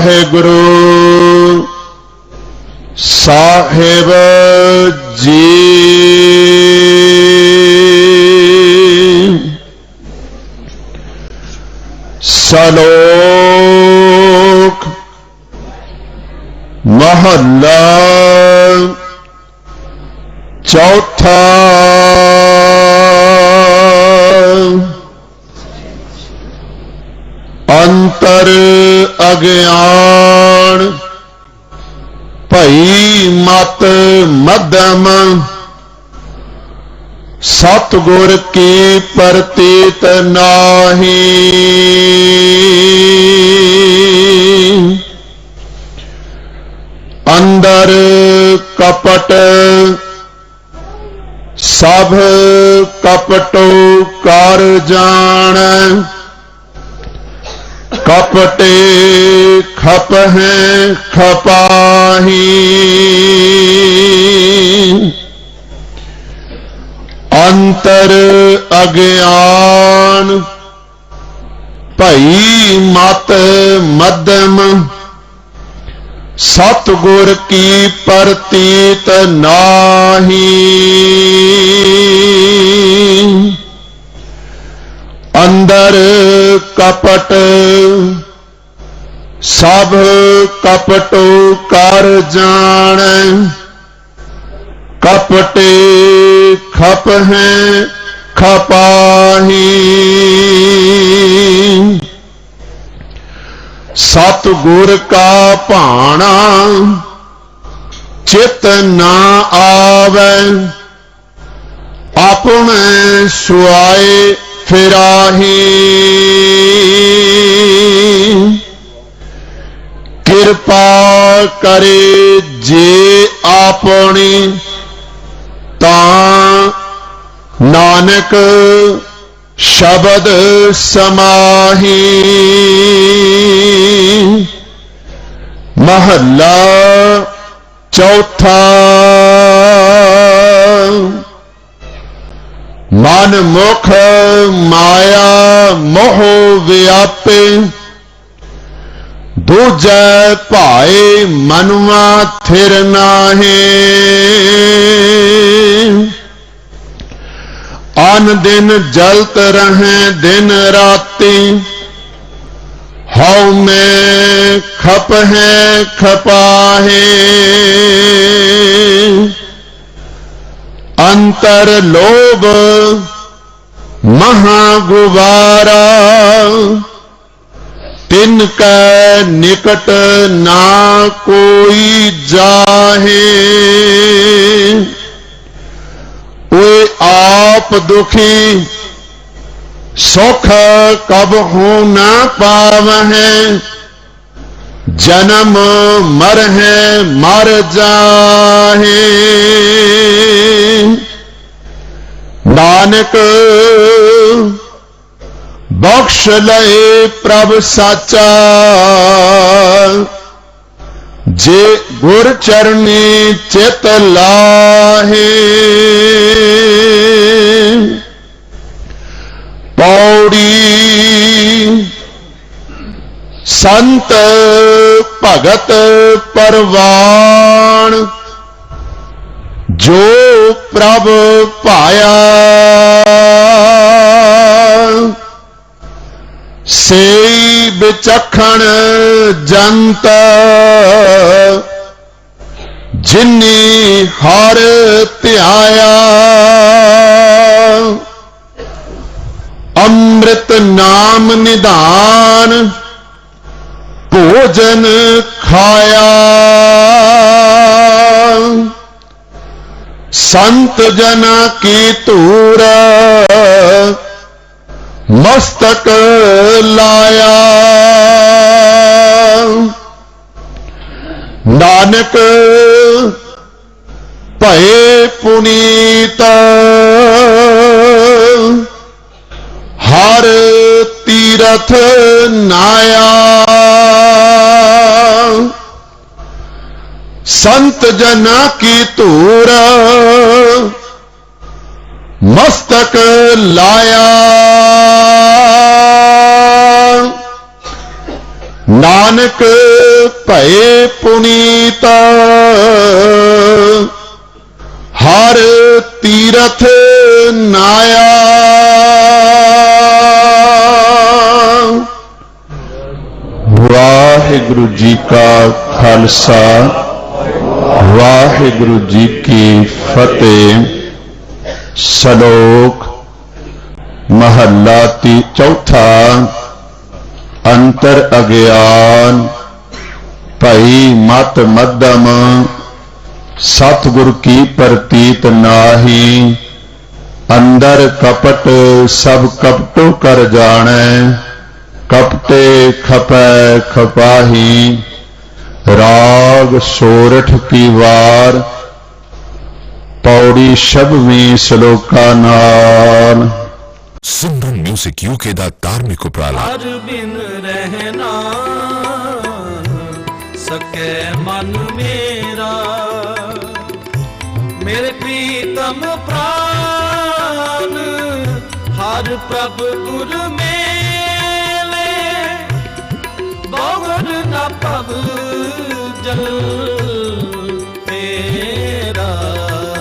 ਵਾਹਿਗੁਰੂ ਸਾਹਿਬ ਜੀ ਸਲੋਕ ਮਹੱਲਾ ਚੌਥਾ ਅੰਤਰ ਅਗਿਆਨ। ਭਈ ਮਤ ਮਧਮ। ਸਤਗੁਰ ਕੀ ਪ੍ਰਤੀਤ ਨਾਹੀ। ਅੰਦਰ ਕਪਟ ਸਭ ਕਪਟੋ ਕਰ ਜਾਣ। ਕਪਟੇ ਖਪ ਹੈ ਖਪਾਹੀ। ਅੰਤਰ ਅਗਿਆਨ ਭਈ ਮਤ ਮਦਮ ਸਤਗੁਰ ਕੀ ਪ੍ਰਤੀਤ ਨਾਹੀ ਅੰਦਰ ਕਪਟ, ਸਭ ਕਪਟੋ ਕਰ ਜਾਣ। ਕਪਟੇ ਖਪ ਹੈ, ਖਪਾਹੀ। ਸਤ ਗੁਰ ਕਾ ਭਾਣਾ, ਚਿਤ ਨਾ ਆਵੈ। ਆਪਣੇ ਸੁਆਏ ਫਿਰਾਹੀ ਕਿਰਪਾ ਕਰੇ ਜੇ ਆਪਣੀ ਤਾਂ ਨਾਨਕ ਸ਼ਬਦ ਸਮਾਹੀ ਮਹੱਲਾ ਚੌਥਾ मन मुख माया मोह व्यापे दूज पाए मनुआ थिर नाहे अन दिन जलत रहे दिन राति हौ में खप है खपाहे अंतर लोभ महागुबारा। तिनका निकट ना कोई जाहे। वे आप दुखी, सुख कब हो ना पाव है जन्म मर है मर जाहे। ਨਾਨਕ ਬਖਸ਼ ਲਏ ਪ੍ਰਭ ਸਾਚਾ। ਜੇ ਗੁਰ ਚਰਨੀ ਚਿਤ ਲਾਹੇ ਪੌੜੀ ਸੰਤ ਭਗਤ ਪਰਵਾਣ। ਜੋ ਪ੍ਰਭ ਪਾਇਆ ਸੇਈ ਵਿਚਖਣ ਜੰਤ ਜਿਨੀ ਹਰ ਧਿਆਇਆ। ਅੰਮ੍ਰਿਤ ਨਾਮ ਨਿਧਾਨ ਭੋਜਨ ਖਾਇਆ। संत जना की तूर। मस्तक लाया। नानक पय पुनीत। हर तीरथ नाया। संत जना की तूर। मस्तक लाया। नानक भय पुनीत। हर तीरथ नाया। वाहिगुरु जी का खालसा। वागुरु जी की फतेह शलोक महल्ला चौथा, अंतर अज्ञान भई मत मध्यम, सतगुर की प्रतीत नाही, अंदर कपट सब कपटो कर जाने, कपटे खपै खपाही। राग सोरठ की वार पौड़ी शब में श्लोका नाल सिमरन म्यूजिक यूके ਦਾ ਧਾਰਮਿਕ ਉਪਰਾਲਾ। ਹਰ ਬਿਨ ਰਹਿਣਾ ਸਕੇ ਮਨ ਮੇਰਾ। ਮੇਰੇ ਪ੍ਰੀਤਮ ਪ੍ਰਾਨ ਹਰ ਪ੍ਰਭ ਗੁਰ ਮੇ ਜਲ ਨਾ ਭਵ ਜਲ।